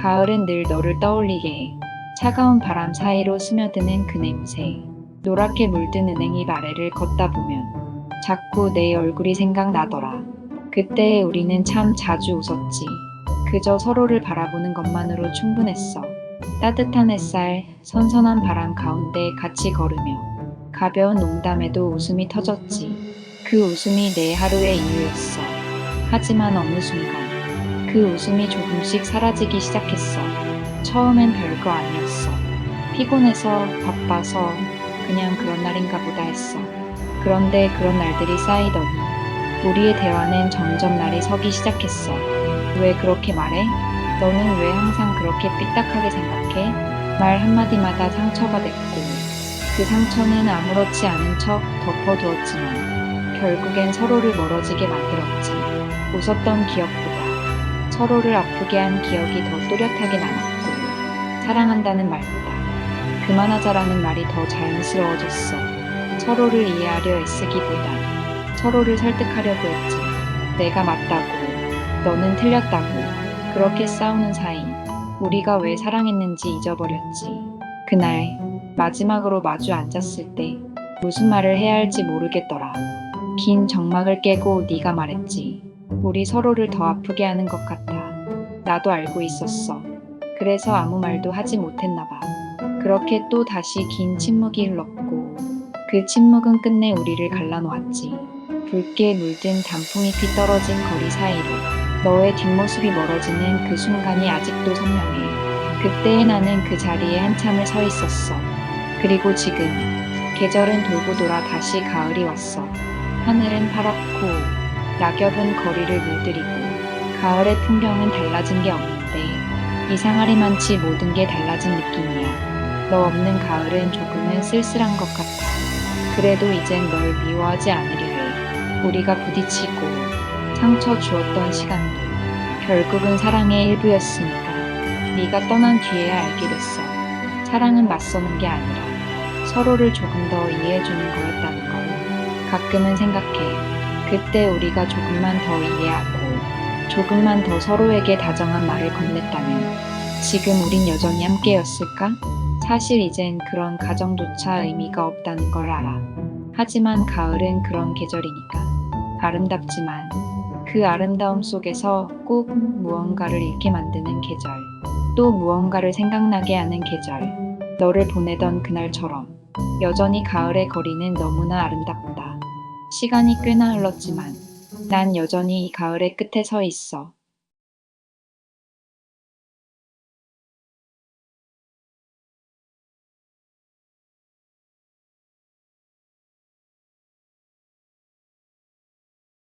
가을은 늘 너를 떠올리게 해. 차가운 바람 사이로 스며드는 그 냄새. 노랗게 물든 은행잎 아래를 걷다 보면 자꾸 내 얼굴이 생각나더라. 그때 우리는 참 자주 웃었지. 그저 서로를 바라보는 것만으로 충분했어. 따뜻한 햇살, 선선한 바람 가운데 같이 걸으며 가벼운 농담에도 웃음이 터졌지. 그 웃음이 내 하루의 이유였어. 하지만 어느 순간 그 웃음이 조금씩 사라지기 시작했어. 처음엔 별거 아니었어. 피곤해서 바빠서 그냥 그런 날인가 보다 했어. 그런데 그런 날들이 쌓이더니 우리의 대화는 점점 날이 서기 시작했어. 왜 그렇게 말해? 너는 왜 항상 그렇게 삐딱하게 생각해? 말 한마디마다 상처가 됐고 그 상처는 아무렇지 않은 척 덮어두었지만 결국엔 서로를 멀어지게 만들었지. 웃었던 기억보다 서로를 아프게 한 기억이 더 또렷하게 남았고 사랑한다는 말보다 그만하자라는 말이 더 자연스러워졌어. 서로를 이해하려 애쓰기보다 서로를 설득하려고 했지. 내가 맞다고, 너는 틀렸다고, 그렇게 싸우는 사이, 우리가 왜 사랑했는지 잊어버렸지. 그날, 마지막으로 마주 앉았을 때, 무슨 말을 해야 할지 모르겠더라. 긴 정막을 깨고 네가 말했지. 우리 서로를 더 아프게 하는 것 같아. 나도 알고 있었어. 그래서 아무 말도 하지 못했나 봐. 그렇게 또 다시 긴 침묵이 흘렀고, 그 침묵은 끝내 우리를 갈라놓았지. 붉게 물든 단풍잎이 떨어진 거리 사이로 너의 뒷모습이 멀어지는 그 순간이 아직도 선명해. 그때의 나는 그 자리에 한참을 서 있었어. 그리고 지금 계절은 돌고 돌아 다시 가을이 왔어. 하늘은 파랗고 낙엽은 거리를 물들이고 가을의 풍경은 달라진 게 없는데 이상하리만치 모든 게 달라진 느낌이야. 너 없는 가을은 조금은 쓸쓸한 것 같아. 그래도 이젠 널 미워하지 않으려 해. 우리가 부딪히고 상처 주었던 시간도 결국은 사랑의 일부였으니까. 네가 떠난 뒤에야 알게 됐어. 사랑은 맞서는 게 아니라 서로를 조금 더 이해해주는 거였다는 걸. 가끔은 생각해. 그때 우리가 조금만 더 이해하고 조금만 더 서로에게 다정한 말을 건넸다면 지금 우린 여전히 함께였을까? 사실 이젠 그런 가정조차 의미가 없다는 걸 알아. 하지만 가을은 그런 계절이니까. 아름답지만 그 아름다움 속에서 꼭 무언가를 잃게 만드는 계절. 또 무언가를 생각나게 하는 계절. 너를 보내던 그날처럼 여전히 가을의 거리는 너무나 아름답다. 시간이 꽤나 흘렀지만 난 여전히 이 가을의 끝에 서 있어.